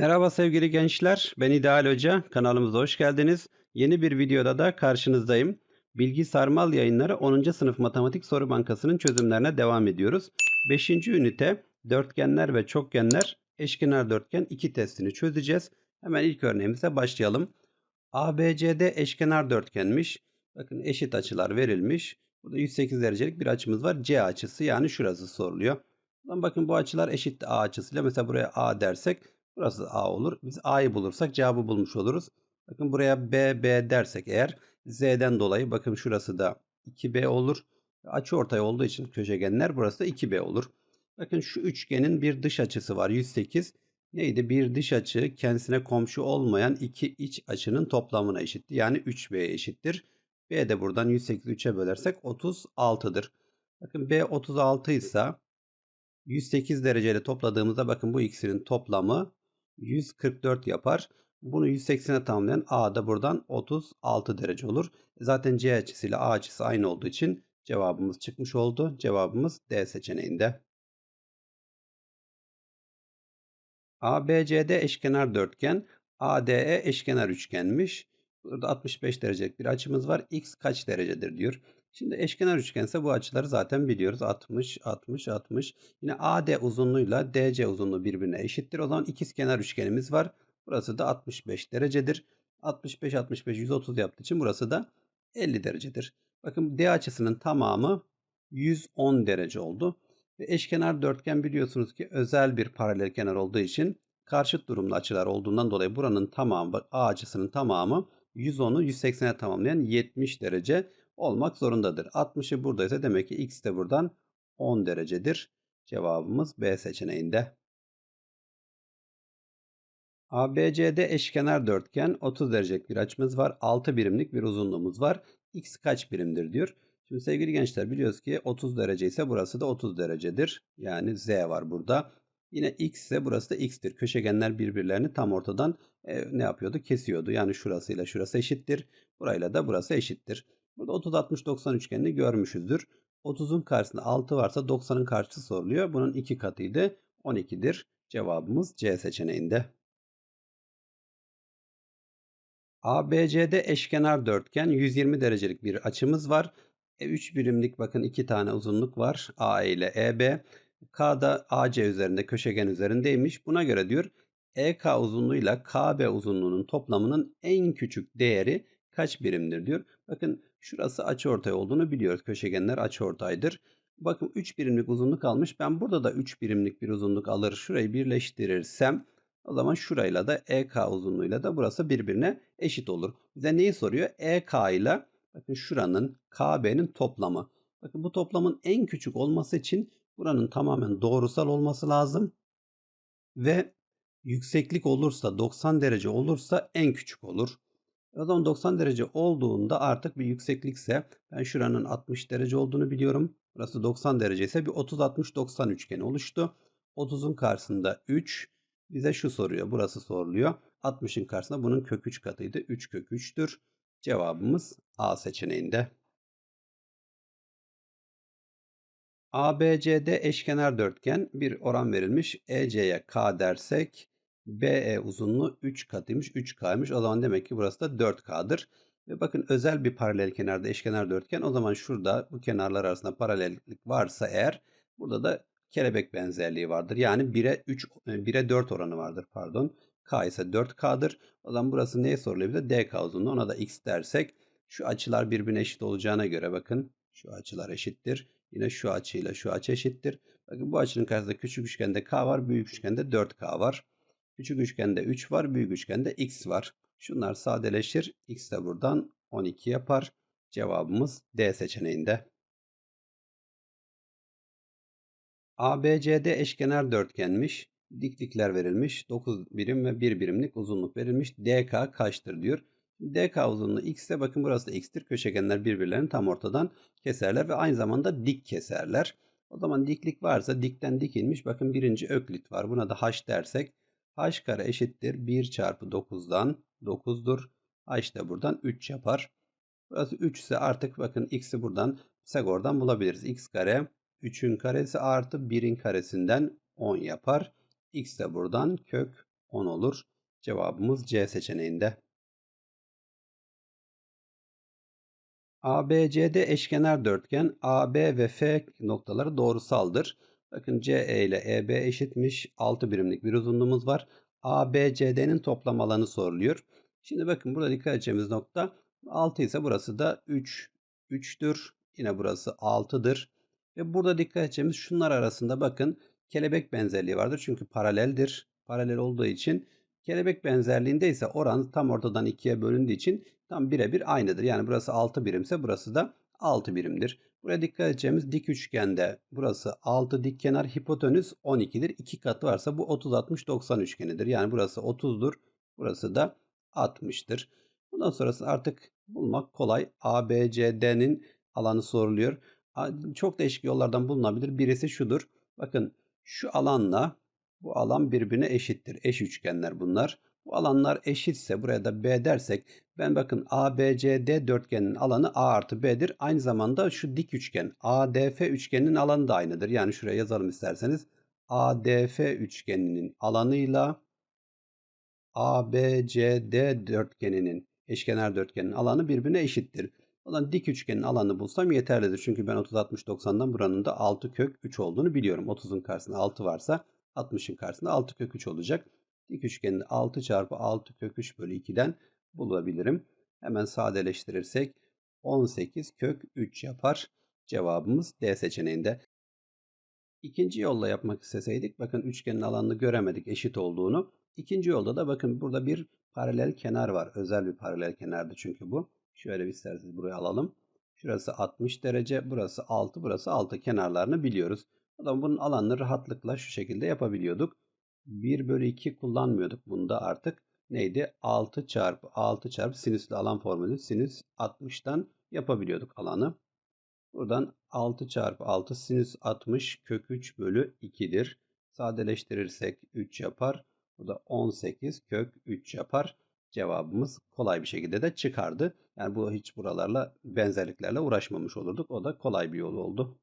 Merhaba sevgili gençler, ben İdeal Hoca. Kanalımıza hoş geldiniz. Yeni bir videoda da karşınızdayım. Bilgi Sarmal Yayınları 10. sınıf matematik soru bankasının çözümlerine devam ediyoruz. 5. ünite dörtgenler ve çokgenler eşkenar dörtgen 2 testini çözeceğiz. Hemen ilk örneğimize başlayalım. ABCD eşkenar dörtgenmiş. Bakın eşit açılar verilmiş. Burada 108 derecelik bir açımız var. C açısı yani şurası soruluyor. Bakın bu açılar eşit A açısıyla. Mesela buraya A dersek Burası A olur. Biz A'yı bulursak cevabı bulmuş oluruz. Bakın buraya B, B dersek eğer Z'den dolayı bakın şurası da 2B olur. Açı ortay olduğu için köşegenler burası da 2B olur. Bakın şu üçgenin bir dış açısı var 108. Neydi? Bir dış açı kendisine komşu olmayan iki iç açının toplamına eşitti. Yani 3B'ye eşittir. B de buradan 108 3'e bölersek 36'dır. Bakın B 36 ise 108 dereceyle topladığımızda bakın bu ikisinin toplamı 144 yapar. Bunu 180'e tamamlayan A da buradan 36 derece olur. Zaten C açısıyla A açısı aynı olduğu için cevabımız çıkmış oldu. Cevabımız D seçeneğinde. ABCD eşkenar dörtgen, ADE eşkenar üçgenmiş. Burada 65 derecelik bir açımız var. X kaç derecedir diyor. Şimdi eşkenar üçgense bu açıları zaten biliyoruz. 60, 60, 60. Yine AD uzunluğuyla DC uzunluğu birbirine eşittir. O zaman ikizkenar üçgenimiz var. Burası da 65 derecedir. 65, 65, 130 yaptığı için burası da 50 derecedir. Bakın D açısının tamamı 110 derece oldu. Ve eşkenar dörtgen biliyorsunuz ki özel bir paralel kenar olduğu için karşıt durumlu açılar olduğundan dolayı buranın tamamı A açısının tamamı 110'u 180'e tamamlayan 70 derece olmak zorundadır. 60'ı buradaysa demek ki x de buradan 10 derecedir. Cevabımız B seçeneğinde. ABCD eşkenar dörtgen 30 derecelik bir açımız var. 6 birimlik bir uzunluğumuz var. X kaç birimdir diyor. Şimdi sevgili gençler biliyoruz ki 30 derece ise burası da 30 derecedir. Yani Z var burada. Yine X ise burası da X'tir. Köşegenler birbirlerini tam ortadan e, ne yapıyordu? Kesiyordu. Yani şurasıyla şurası eşittir. Burayla da burası eşittir. Burada 30 60 90 üçgenini görmüşüzdür. 30'un karşısında 6 varsa 90'ın karşısı soruluyor. Bunun iki katıydı. 12'dir. Cevabımız C seçeneğinde. ABCD eşkenar dörtgen 120 derecelik bir açımız var. E, 3 birimlik bakın 2 tane uzunluk var. AE ile EB. K da AC üzerinde köşegen üzerindeymiş. Buna göre diyor EK uzunluğuyla KB uzunluğunun toplamının en küçük değeri kaç birimdir diyor. Bakın şurası açıortay olduğunu biliyoruz. Köşegenler açıortaydır. Bakın 3 birimlik uzunluk almış. Ben burada da 3 birimlik bir uzunluk alır. Şurayı birleştirirsem o zaman şurayla da EK uzunluğuyla da burası birbirine eşit olur. Bize neyi soruyor? EK ile bakın şuranın KB'nin toplamı. Bakın bu toplamın en küçük olması için buranın tamamen doğrusal olması lazım. Ve yükseklik olursa 90 derece olursa en küçük olur. O zaman 90 derece olduğunda artık bir yükseklikse ben şuranın 60 derece olduğunu biliyorum. Burası 90 derece ise bir 30-60-90 üçgeni oluştu. 30'un karşısında 3 bize şu soruyor. Burası soruluyor. 60'ın karşısında bunun kök 3 katıydı. 3 kök 3'tür. Cevabımız A seçeneğinde. ABCD eşkenar dörtgen bir oran verilmiş. EC'ye K dersek BE uzunluğu 3 katıymış. 3K'ymış. O zaman demek ki burası da 4K'dır. Ve bakın özel bir paralel kenarda eşkenar dörtgen. O zaman şurada bu kenarlar arasında paralellik varsa eğer burada da kelebek benzerliği vardır. Yani 1'e 3 1'e 4 oranı vardır pardon. K ise 4K'dır. O zaman burası neye soruluyor? DK uzunluğu. Ona da X dersek şu açılar birbirine eşit olacağına göre bakın şu açılar eşittir. Yine şu açıyla şu açı eşittir. Bakın bu açının karşısında küçük üçgende K var, büyük üçgende 4K var. Küçük üçgende 3 var. Büyük üçgende x var. Şunlar sadeleşir. x de buradan 12 yapar. Cevabımız D seçeneğinde. ABCD eşkenar dörtgenmiş. Diklikler verilmiş. 9 birim ve 1 birimlik uzunluk verilmiş. DK kaçtır diyor. DK uzunluğu x ise bakın burası da x'tir. Köşegenler birbirlerini tam ortadan keserler ve aynı zamanda dik keserler. O zaman diklik varsa dikten dikilmiş. Bakın birinci öklit var. Buna da h dersek h kare eşittir 1 çarpı 9'dan 9'dur. h de buradan 3 yapar. Burası 3 ise artık bakın x'i buradan Pisagor'dan bulabiliriz. x kare 3'ün karesi artı 1'in karesinden 10 yapar. x de buradan kök 10 olur. Cevabımız C seçeneğinde. ABCD eşkenar dörtgen AB ve F noktaları doğrusaldır. Bakın CE ile EB eşitmiş. 6 birimlik bir uzunluğumuz var. ABCD'nin toplam alanı soruluyor. Şimdi bakın burada dikkat edeceğimiz nokta 6 ise burası da 3. 3'tür. Yine burası 6'dır. Ve burada dikkat edeceğimiz şunlar arasında bakın kelebek benzerliği vardır. Çünkü paraleldir. Paralel olduğu için kelebek benzerliğinde ise oran tam ortadan ikiye bölündüğü için tam birebir aynıdır. Yani burası 6 birimse burası da 6 birimdir. Buraya dikkat edeceğimiz dik üçgende burası 6 dik kenar hipotenüs 12'dir. 2 katı varsa bu 30 60 90 üçgenidir. Yani burası 30'dur. Burası da 60'tır. Bundan sonrası artık bulmak kolay. ABCD'nin alanı soruluyor. Çok değişik yollardan bulunabilir. Birisi şudur. Bakın şu alanla bu alan birbirine eşittir. Eş üçgenler bunlar. Bu alanlar eşitse buraya da B dersek ben bakın ABCD dörtgenin alanı A artı B'dir. Aynı zamanda şu dik üçgen ADF üçgeninin alanı da aynıdır. Yani şuraya yazalım isterseniz. ADF üçgeninin alanıyla ABCD dörtgeninin eşkenar dörtgenin alanı birbirine eşittir. O zaman dik üçgenin alanını bulsam yeterlidir. Çünkü ben 30 60 90'dan buranın da 6 kök 3 olduğunu biliyorum. 30'un karşısında 6 varsa 60'ın karşısında 6 kök 3 olacak. Dik üçgenin 6 çarpı 6 kök 3 bölü 2'den bulabilirim. Hemen sadeleştirirsek 18 kök 3 yapar. Cevabımız D seçeneğinde. İkinci yolla yapmak isteseydik bakın üçgenin alanını göremedik eşit olduğunu. İkinci yolda da bakın burada bir paralel kenar var. Özel bir paralel kenardı çünkü bu. Şöyle bir isterseniz buraya alalım. Şurası 60 derece, burası 6, burası 6 kenarlarını biliyoruz. Zaman bunun alanını rahatlıkla şu şekilde yapabiliyorduk. 1 bölü 2 kullanmıyorduk bunda artık. Neydi? 6 çarpı 6 çarpı sinüslü alan formülü sinüs 60'tan yapabiliyorduk alanı. Buradan 6 çarpı 6 sinüs 60 kök 3 bölü 2'dir. Sadeleştirirsek 3 yapar. Bu da 18 kök 3 yapar. Cevabımız kolay bir şekilde de çıkardı. Yani bu hiç buralarla benzerliklerle uğraşmamış olurduk. O da kolay bir yol oldu.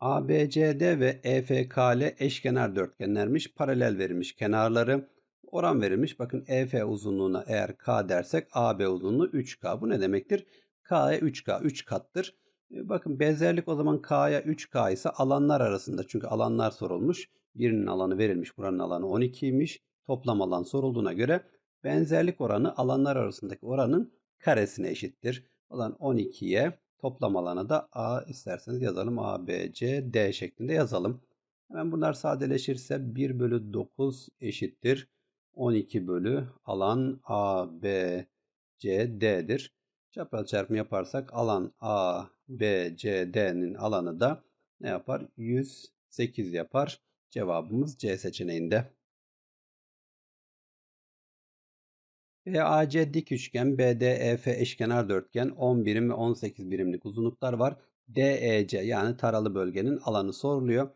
ABCD ve EFKL eşkenar dörtgenlermiş. Paralel verilmiş kenarları. Oran verilmiş. Bakın EF uzunluğuna eğer K dersek AB uzunluğu 3K. Bu ne demektir? K'ya 3K. 3 kattır. E, bakın benzerlik o zaman K'ya 3K ise alanlar arasında. Çünkü alanlar sorulmuş. Birinin alanı verilmiş. Buranın alanı 12'ymiş. Toplam alan sorulduğuna göre benzerlik oranı alanlar arasındaki oranın karesine eşittir. Alan 12'ye toplam alanı da A isterseniz yazalım. A, B, C, D şeklinde yazalım. Hemen bunlar sadeleşirse 1 bölü 9 eşittir. 12 bölü alan A, B, C, D'dir. Çapraz çarpımı yaparsak alan A, B, C, D'nin alanı da ne yapar? 108 yapar. Cevabımız C seçeneğinde. BAC dik üçgen, BDEF eşkenar dörtgen 10 birim ve 18 birimlik uzunluklar var. DEC yani taralı bölgenin alanı soruluyor.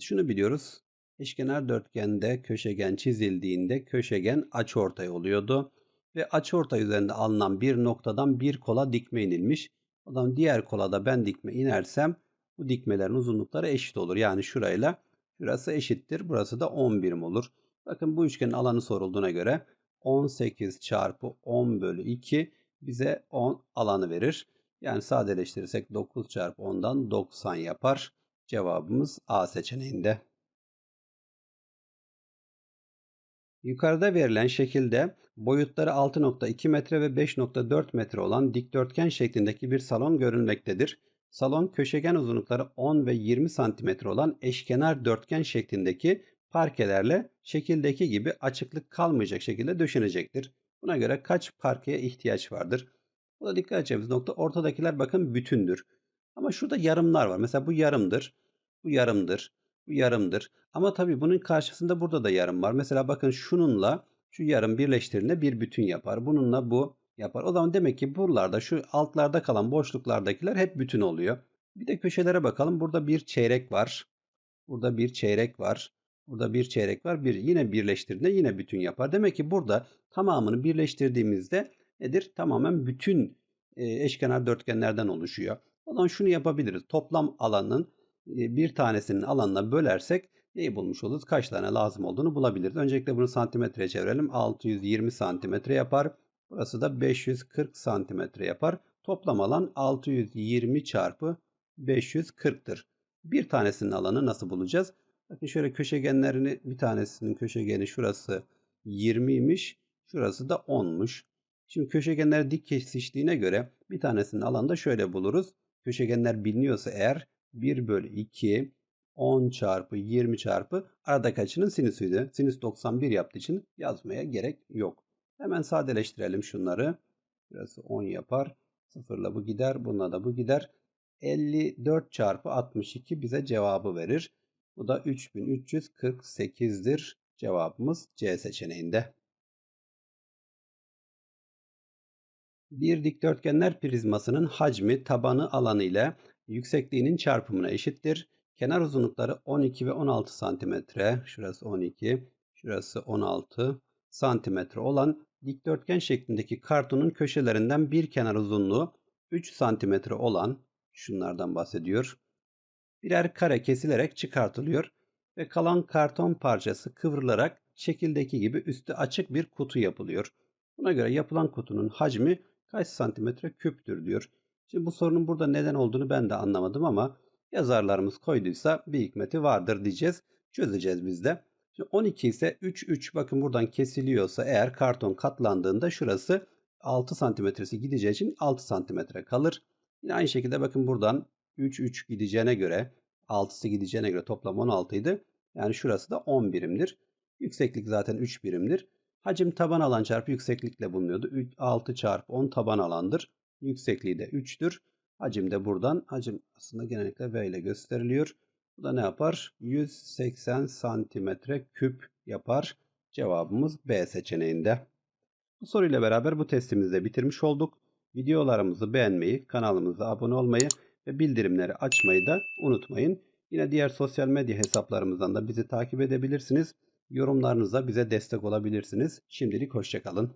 Şunu biliyoruz. Eşkenar dörtgende köşegen çizildiğinde köşegen açıortay oluyordu. Ve açıortay üzerinde alınan bir noktadan bir kola dikme inilmiş. O zaman diğer kola da ben dikme inersem bu dikmelerin uzunlukları eşit olur. Yani şurayla şurası eşittir. Burası da 10 birim olur. Bakın bu üçgenin alanı sorulduğuna göre 18 çarpı 10 bölü 2 bize 10 alanı verir. Yani sadeleştirirsek 9 çarpı 10'dan 90 yapar. Cevabımız A seçeneğinde. Yukarıda verilen şekilde boyutları 6.2 metre ve 5.4 metre olan dikdörtgen şeklindeki bir salon görülmektedir. Salon köşegen uzunlukları 10 ve 20 santimetre olan eşkenar dörtgen şeklindeki parkelerle şekildeki gibi açıklık kalmayacak şekilde döşenecektir. Buna göre kaç parkeye ihtiyaç vardır? Bu da dikkat edeceğimiz nokta ortadakiler bakın bütündür. Ama şurada yarımlar var. Mesela bu yarımdır. Bu yarımdır. Bu yarımdır. Ama tabii bunun karşısında burada da yarım var. Mesela bakın şununla şu yarım birleştirdiğinde bir bütün yapar. Bununla bu yapar. O zaman demek ki buralarda şu altlarda kalan boşluklardakiler hep bütün oluyor. Bir de köşelere bakalım. Burada bir çeyrek var. Burada bir çeyrek var. Burada bir çeyrek var. Bir yine birleştirdiğinde yine bütün yapar. Demek ki burada tamamını birleştirdiğimizde nedir? Tamamen bütün eşkenar dörtgenlerden oluşuyor. O zaman şunu yapabiliriz. Toplam alanın bir tanesinin alanına bölersek neyi bulmuş oluruz? Kaç tane lazım olduğunu bulabiliriz. Öncelikle bunu santimetreye çevirelim. 620 santimetre yapar. Burası da 540 santimetre yapar. Toplam alan 620 çarpı 540'tır. Bir tanesinin alanı nasıl bulacağız? Bakın şöyle köşegenlerini bir tanesinin köşegeni şurası 20'ymiş. Şurası da 10'muş. Şimdi köşegenler dik kesiştiğine göre bir tanesinin alanı da şöyle buluruz. Köşegenler biliniyorsa eğer 1 bölü 2 10 çarpı 20 çarpı aradaki açının sinüsüydü. Sinüs 91 yaptığı için yazmaya gerek yok. Hemen sadeleştirelim şunları. Burası 10 yapar. Sıfırla bu gider. Bununla da bu gider. 54 çarpı 62 bize cevabı verir. Bu da 3348'dir. Cevabımız C seçeneğinde. Bir dikdörtgenler prizmasının hacmi tabanı alanı ile yüksekliğinin çarpımına eşittir. Kenar uzunlukları 12 ve 16 santimetre. Şurası 12, şurası 16 santimetre olan dikdörtgen şeklindeki kartonun köşelerinden bir kenar uzunluğu 3 santimetre olan şunlardan bahsediyor. Birer kare kesilerek çıkartılıyor ve kalan karton parçası kıvrılarak şekildeki gibi üstü açık bir kutu yapılıyor. Buna göre yapılan kutunun hacmi kaç santimetre küptür diyor. Şimdi bu sorunun burada neden olduğunu ben de anlamadım ama yazarlarımız koyduysa bir hikmeti vardır diyeceğiz. Çözeceğiz biz de. Şimdi 12 ise 3 3 bakın buradan kesiliyorsa eğer karton katlandığında şurası 6 santimetresi gideceği için 6 santimetre kalır. Yine aynı şekilde bakın buradan 3 3 gideceğine göre 6'sı gideceğine göre toplam 16 idi. Yani şurası da 10 birimdir. Yükseklik zaten 3 birimdir. Hacim taban alan çarpı yükseklikle bulunuyordu. 6 çarpı 10 taban alandır. Yüksekliği de 3'tür. Hacim de buradan. Hacim aslında genellikle V ile gösteriliyor. Bu da ne yapar? 180 santimetre küp yapar. Cevabımız B seçeneğinde. Bu soruyla beraber bu testimizi de bitirmiş olduk. Videolarımızı beğenmeyi, kanalımıza abone olmayı ve bildirimleri açmayı da unutmayın. Yine diğer sosyal medya hesaplarımızdan da bizi takip edebilirsiniz. Yorumlarınızla bize destek olabilirsiniz. Şimdilik hoşçakalın.